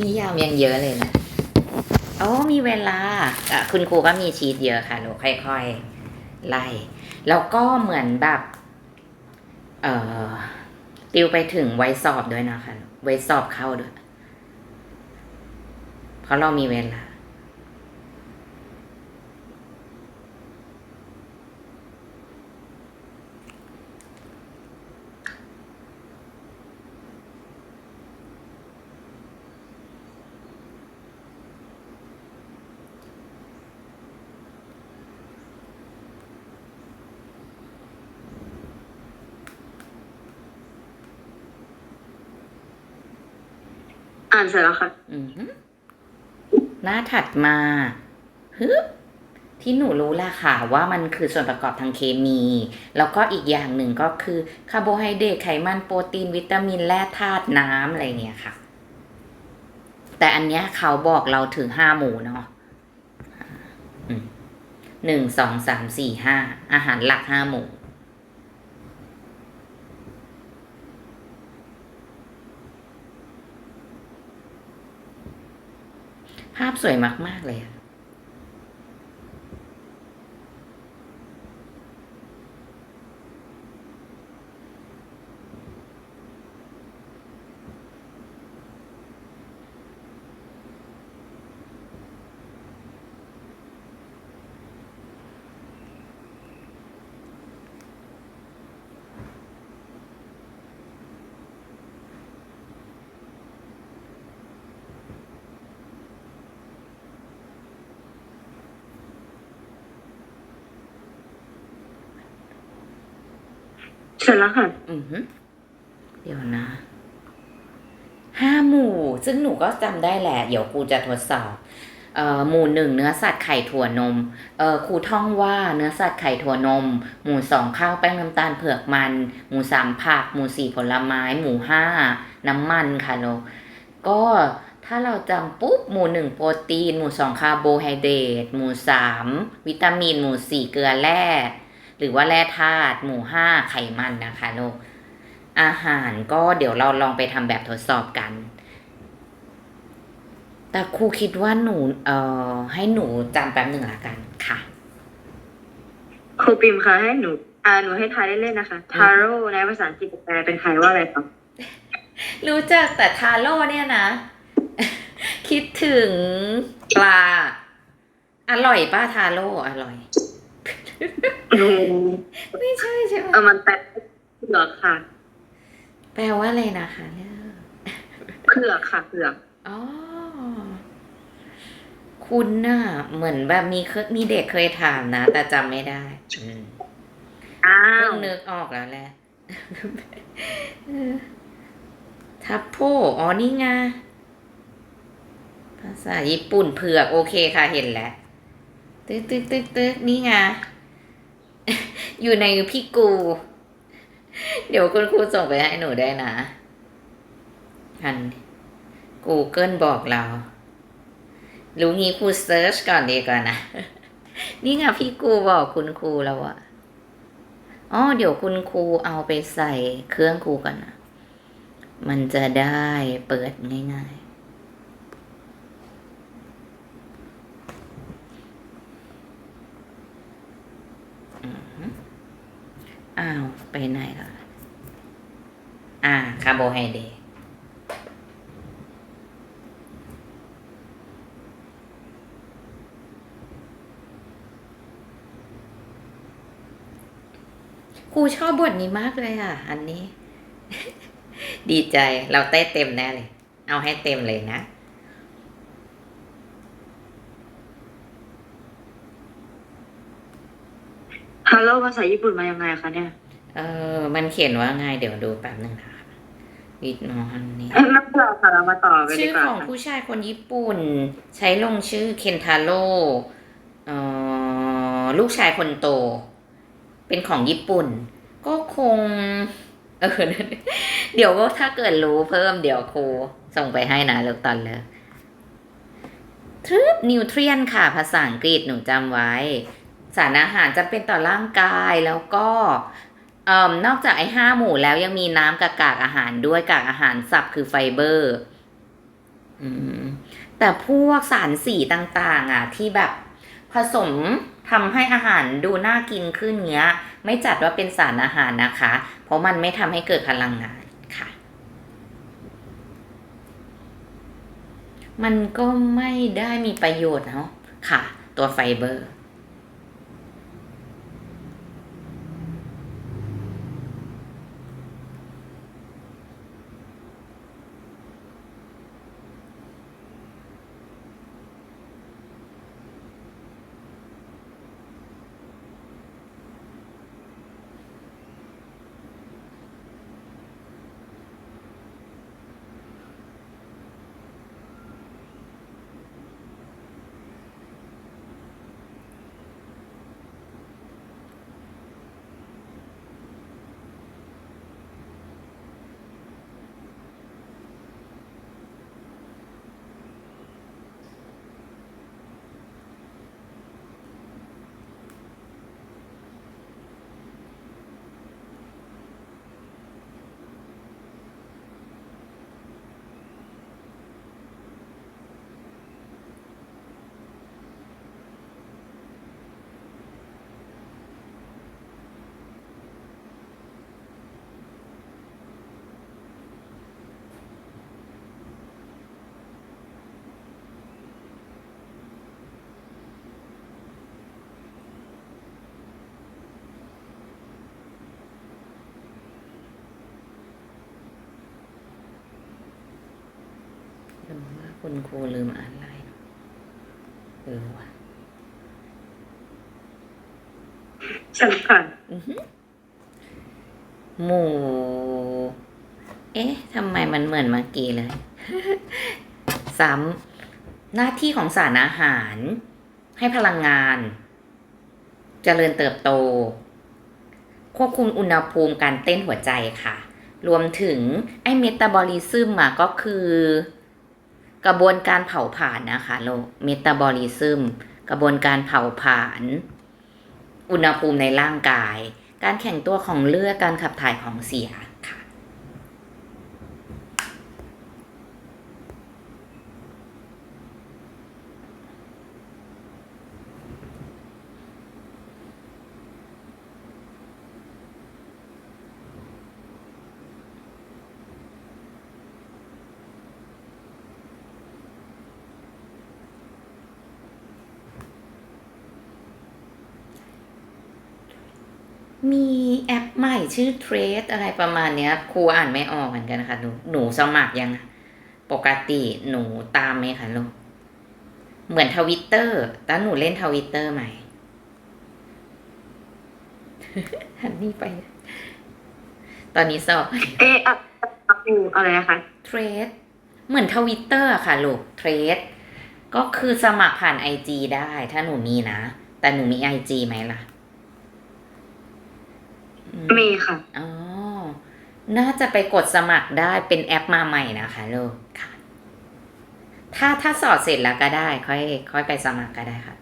นิยามยังเยอะเลยนะโอ้มีเวลาอะคุณครูก็มีชีตเยอะค่ะหนูค่อยๆ ไล่ แล้วก็เหมือนแบบ เอ่อติวไปถึงไว้สอบด้วยนะคะไว้สอบเข้าด้วย เพราะเรามีเวลา อ่านเสร็จแล้วค่ะ อือหือหน้าถัดมาฮึบที่หนูรู้แหละค่ะว่ามันคือส่วนประกอบทางเคมี แล้วก็อีกอย่างหนึ่งก็คือคาร์โบไฮเดรตไขมันโปรตีนวิตามินแร่ธาตุน้ำอะไรเงี้ยค่ะ แต่อันเนี้ยเขาบอกเราถึงห้าหมู่เนาะหนึ่งสองสามสี่ห้าอาหารหลักห้าหมู่ ภาพสวยมาก ๆ เลยอะ เสร็จแล้วค่ะ อือเดี๋ยวนะ ห้าหมู่ ซึ่งหนูก็จำได้แหละ เดี๋ยวครูจะทดสอบเอ่อหมู่หนึ่งเนื้อสัตว์ไข่ถั่วนมเอ่อครูท่องว่าเนื้อสัตว์ไข่ถั่วนม หมู่สองข้าวแป้งน้ำตาลเผือกมัน หมู่สามผัก หมู่สี่ผลไม้ หมู่ห้าน้ำมันค่ะลูกก็ถ้าเราจำปุ๊บหมู่หนึ่งโปรตีน หมู่สองคาร์โบไฮเดรตหมู่สามวิตามิน หมู่สี่เกลือแร่ หรือว่าแร่ธาตุหมู่ห้าไขมันนะคะลูกอาหารก็เดี๋ยวเราลองไปทำแบบทดสอบกัน แต่ครูคิดว่าหนูเอ่อให้หนูจำแป๊บหนึ่งละกันค่ะ ครูปิมคะให้หนู อ่าหนูให้ทายเล่นๆนะคะทาโร่ในภาษาอังกฤษแปลเป็นไทยว่าอะไรคะรู้จักแต่ทาโร่เนี่ยนะ คิดถึงปลา อร่อยป้าทาโร่อร่อยอืม ไม่ใช่ใช่ไหมเออมันแปลเผือกค่ะ แปลว่าอะไรนะคะเนี่ยเผือกค่ะเผือกอ๋อคุณน่ะ เหมือนแบบมีเคยมีเด็กเคยถามนะ แต่จำไม่ได้อืมอ้าเพิ่วงนึกออกแล้วแหละเออทัพโพอ๋อนี่ไงภาษาญี่ปุ่นเผือก โอเคค่ะเห็นแล้วตึ๊กตึ๊กตึ๊กตึ๊กนี่ไง อยู่ในพี่กู เดี๋ยวคุณครูส่งไปให้หนูได้นะอัน Google บอกเรา รู้งี้ครูเซิร์ชก่อนดีกว่านะ นี่ไงพี่กูบอกคุณครูแล้วอะอ๋อเดี๋ยวคุณครูเอาไปใส่เครื่องครูก่อนนะมันจะได้เปิดง่ายๆอือหืออ้าว ไปไหนแล้วล่ะอ่า คาร์โบไฮเดรตครูชอบบทนี้มากเลยอะ อันนี้ ดีใจเราเต้เต็มแน่เลย เอาให้เต็มเลยนะฮัลโหลภาษาญี่ปุ่นมายังไงคะเนี่ย เออ มันเขียนว่าไงเดี๋ยวดูแป๊บหนึ่งนะ คะวิทนอฮันนี่เอ้ยไม่เป็นไรค่ะเรามาต่อกันดีชื่อกว่าของค่ะผู้ชายคนญี่ปุ่น ใช้ลงชื่อเคนทาโร่เอ่อลูกชายคนโต เป็นของญี่ปุ่น ก็คง เออ เดี๋ยวก็ถ้าเกิดรู้เพิ่มเดี๋ยวครูส่งไปให้นะเลิกตอนเลยทริปนิวเทรียนค่ะ ภาษาอังกฤษหนูจำไว้ สารอาหารจะเป็นต่อร่างกายแล้วก็เอ่อ นอกจากไอ้ห้าหมู่แล้วยังมีน้ำกับกากอาหารด้วยกากอาหารสับคือไฟเบอร์แต่พวกสารสีต่าง ๆ อะ ที่แบบผสมทำให้อาหารดูน่ากินขึ้นเงี้ย ไม่จัดว่าเป็นสารอาหารนะคะ เพราะมันไม่ทำให้เกิดพลังงานค่ะ มันก็ไม่ได้มีประโยชน์เนาะค่ะ ตัวไฟเบอร์ คุณครูลืมอ่านไลน์เออว่ะสำคัญอือหือหมู เอ๊ะทำไมมันเหมือนเมื่อกี้เลยซ้ำหน้าที่ของสารอาหาร ให้พลังงานเจริญเติบโต ควบคุมอุณหภูมิการเต้นหัวใจค่ะ รวมถึงไอ้เมตาบอลิซึมอะก็คือ กระบวนการเผาผลาญนะคะโลเมตาบอลิซึมกระบวนการเผาผลาญอุณหภูมิในร่างกาย การแข็งตัวของเลือดการขับถ่ายของเสีย มีแอปใหม่ชื่อ Trace อะไรประมาณเนี้ยครูอ่านไม่ออกเหมือนกันค่ะหนูหนูสมัครยังอะปกติหนูตามไหมคะลูกเหมือนทวิตเตอร์แล้วหนูเล่นทวิตเตอร์ไหมหันนี่ไป ตอนนี้สอบเอะอะอะอูอะไรนะคะเทรดเหมือนทวิตเตอร์ค่ะลูกเทรดก็คือสมัครผ่านไอจได้ ถ้าหนูมีนะ แต่หนูมีไอจไหมล่ะอื มมีค่ะ อ๋อ น่าจะไปกดสมัครได้เป็นแอปมาใหม่นะคะลูกค่ะ ถ้าถ้าสอบเสร็จแล้วก็ได้ ค่อย ค่อยไปสมัครก็ได้ค่ะ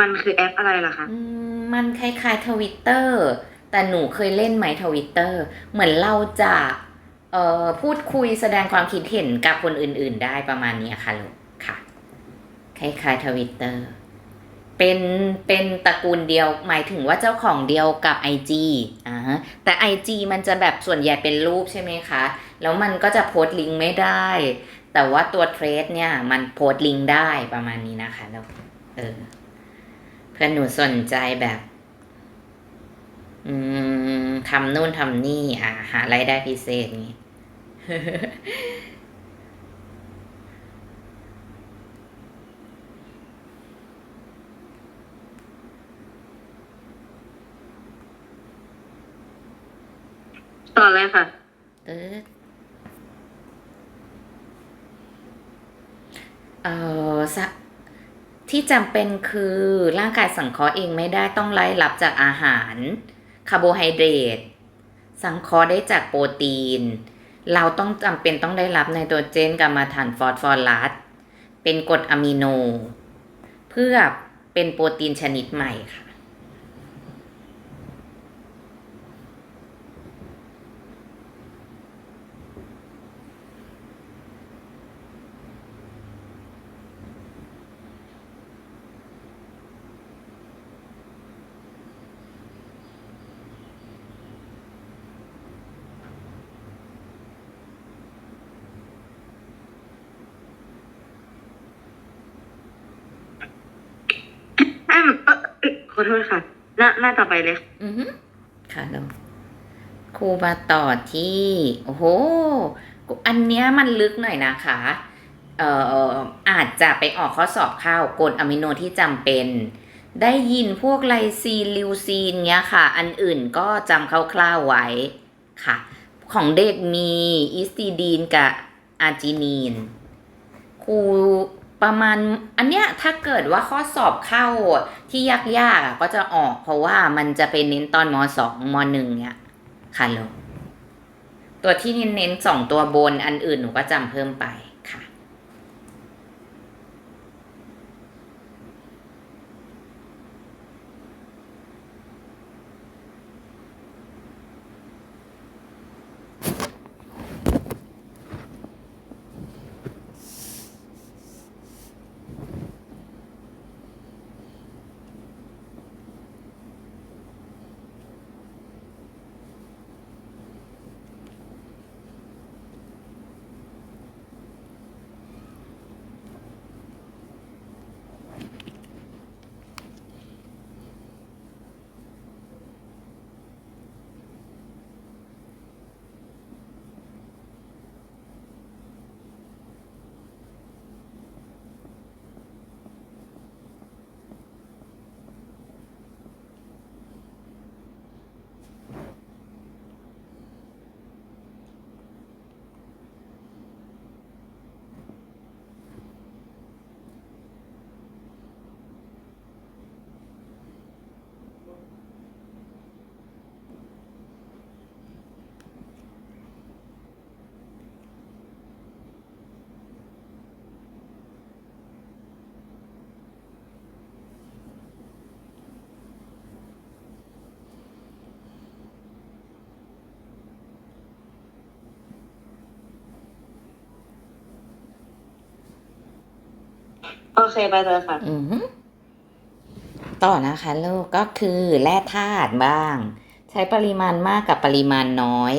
มันคือแอปอะไรล่ะคะอืมมันคล้ายๆทวิตเตอร์แต่หนูเคยเล่นไหมทวิตเตอร์เหมือนเราจะเอ่อพูดคุยแสดงความคิดเห็นกับคนอื่น ๆ ได้ประมาณเนี้ยค่ะลูกค่ะ คล้ายๆทวิตเตอร์ เป็นเป็นตระกูลเดียว หมายถึงว่าเจ้าของเดียวกับ IG อ่าฮะแต่ IG มันจะแบบส่วนใหญ่เป็นรูปใช่ไหมคะ แล้วมันก็จะโพสต์ลิงก์ไม่ได้ แต่ว่าตัวเทรดเนี่ย มันโพสต์ลิงก์ได้ประมาณนี้นะคะแล้วเออเพื่อนหนูสนใจแบบ อืมทำนู่นทำนี่ อ่า หารายได้พิเศษนี้ ต่อเลยค่ะ เออเออสะที่จำเป็นคือร่างกายสังเคราะห์เองไม่ได้ต้องไล่รับจากอาหารคาร์โบไฮเดรตสังเคราะห์ได้จากโปรตีน เราต้องจำเป็นต้องได้รับไนโตรเจนกัมมันถันฟอสฟอรัสเป็นกรดอะมิโน เพื่อเป็นโปรตีนชนิดใหม่ค่ะ อ อโทษค่ะ หน้าหน้าต่อไปเลย อือฮึค่ะเราครูมาต่อที่ โอ้โห อันเนี้ยมันลึกหน่อยนะคะเอ่ออาจจะไปออกข้อสอบเข้ากรดอะมิโนที่จำเป็น ได้ยินพวกไลซีนลิวซีนเงี้ยค่ะ อันอื่นก็จำคร่าวๆไว้ค่ะ ของเด็กมีอิสติดีนกับอาร์จินีนครู ประมาณอันเนี้ยถ้าเกิดว่าข้อสอบเข้าที่ยากๆอะก็จะออกเพราะว่ามันจะเป็นเน้นตอนมสองมหนึ่งเนี่ยค่ะลูกตัวที่เน้นๆสองตัวบนอันอื่นหนูก็จำเพิ่มไป โอเคไปเลยค่ะ อือฮึต่อนะคะ ลูกก็คือแร่ธาตุบ้าง ใช้ปริมาณมากกับปริมาณน้อย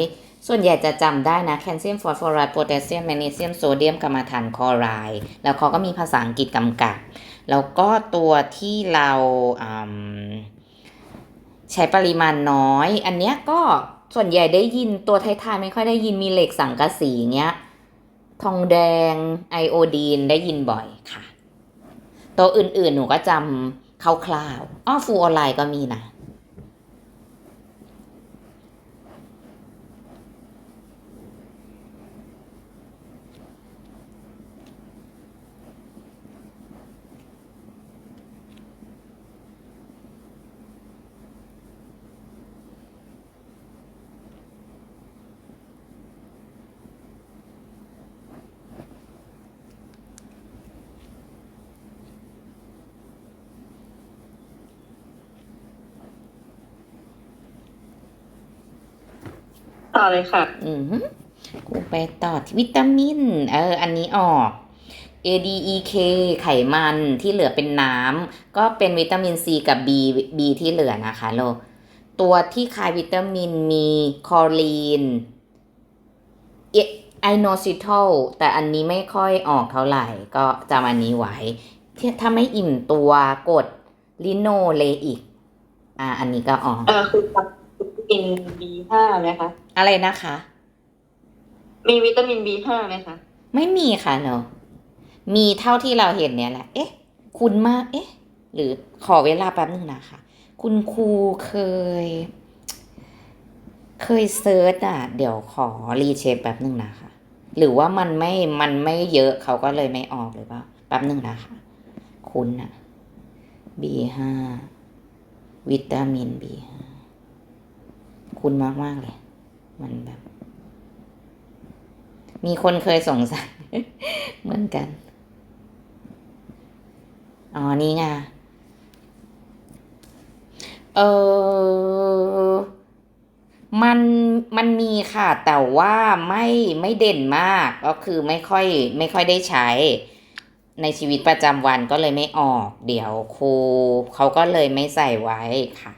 ส่วนใหญ่จะจำได้นะแคลเซียมฟอสฟอรัสโพแทสเซียมแมกนีเซียมโซเดียมกัมมันถันคลอไรด์แล้วเขาก็มีภาษาอังกฤษกำกับ แล้วก็ตัวที่เราอืมใช้ปริมาณน้อย อันเนี้ยก็ส่วนใหญ่ได้ยินตัวท้ายๆไม่ค่อยได้ยินมีเหล็กสังกะสีเงี้ย ทองแดงไอโอดีนได้ยินบ่อยค่ะ ตัวอื่นๆ หนูก็จำคร่าวๆอ้อฟูออนไลน์ก็มีนะ ต่อเลยค่ะ อือฮึกูไปต่อที่วิตามิน เออ อันนี้ออก A D E K ไขมันที่เหลือเป็นน้ำก็เป็นวิตามิน C กับ B B ที่เหลือนะคะโลกตัวที่คล้ายวิตามินมีคอลีนไอโนซิทอลแต่อันนี้ไม่ค่อยออกเท่าไหร่ ก็จำอันนี้ไว้ที่ถ้าไม่อิ่มตัวกดลิโนเลอีกอ่า อันนี้ก็ออกเออคือวิตามิน B5 ไหมคะ อะไรนะคะ มีวิตามิน B5 ไหมคะ ไม่มีค่ะเนอะมีเท่าที่เราเห็นเนี่ยแหละ เอ๊ะ คุณมาก เอ๊ะ หรือขอเวลาแป๊บนึงนะคะ คุณครูเคย เคยเซิร์ชอะ เดี๋ยวขอรีเช็คแป๊บนึงนะคะ หรือว่ามันไม่ มันไม่เยอะเขาก็เลยไม่ออกหรือเปล่า แป๊บนึงนะคะ คุณอะ B5 วิตามิน B5 คุณมากมากๆเลย มันแบบ มีคนเคยสงสัยเหมือนกัน อ๋อ นี่ไง เออ มัน มันมีค่ะ แต่ว่าไม่ไม่เด่นมาก ก็คือไม่ค่อยไม่ค่อยได้ใช้ ในชีวิตประจำวันก็เลยไม่ออก เดี๋ยวครูเขาก็เลยไม่ใส่ไว้ค่ะ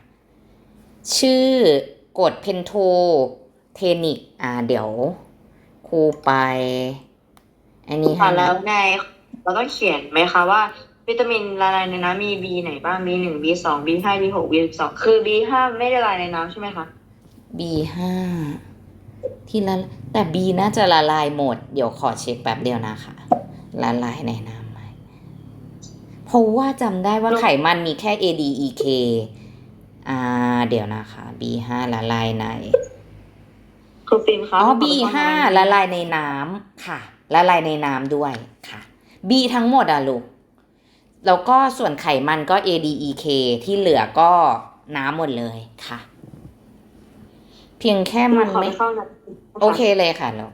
ชื่อกดเพนโท เทนิกอ่าเดี๋ยวครูไปอันนี้ให้ค่ะนะแล้วในเราต้องเขียนไหมคะว่า วิตามินละลายในน้ำมี B ไหนบ้าง B หนึ่ง B สอง B ห้า B หก B สองคือ B ห้าไม่ได้ละลายในน้ำใช่ไหมคะ B ห้าที่ละแต่ B น่าจะละลายหมด เดี๋ยวขอเช็คแป๊บเดียวนะคะละลายในน้ำไหมเพราะว่าจำได้ว่าไขมันมีแค่ ADEK อ่าเดี๋ยวนะคะ B ห้าละลายใน คือฟิล์มคะอ๋อข B ไปเข้ห้าน้ำละลายในน้ำค่ะ ละลายในน้ำด้วยค่ะ B ทั้งหมดอะลูก แล้วก็ส่วนไขมันก็ ADEK ที่เหลือก็น้ำหมดเลยค่ะ เพียงแค่มันขอไม่ไปเข้าน้ำโอเคเลยค่ะลูก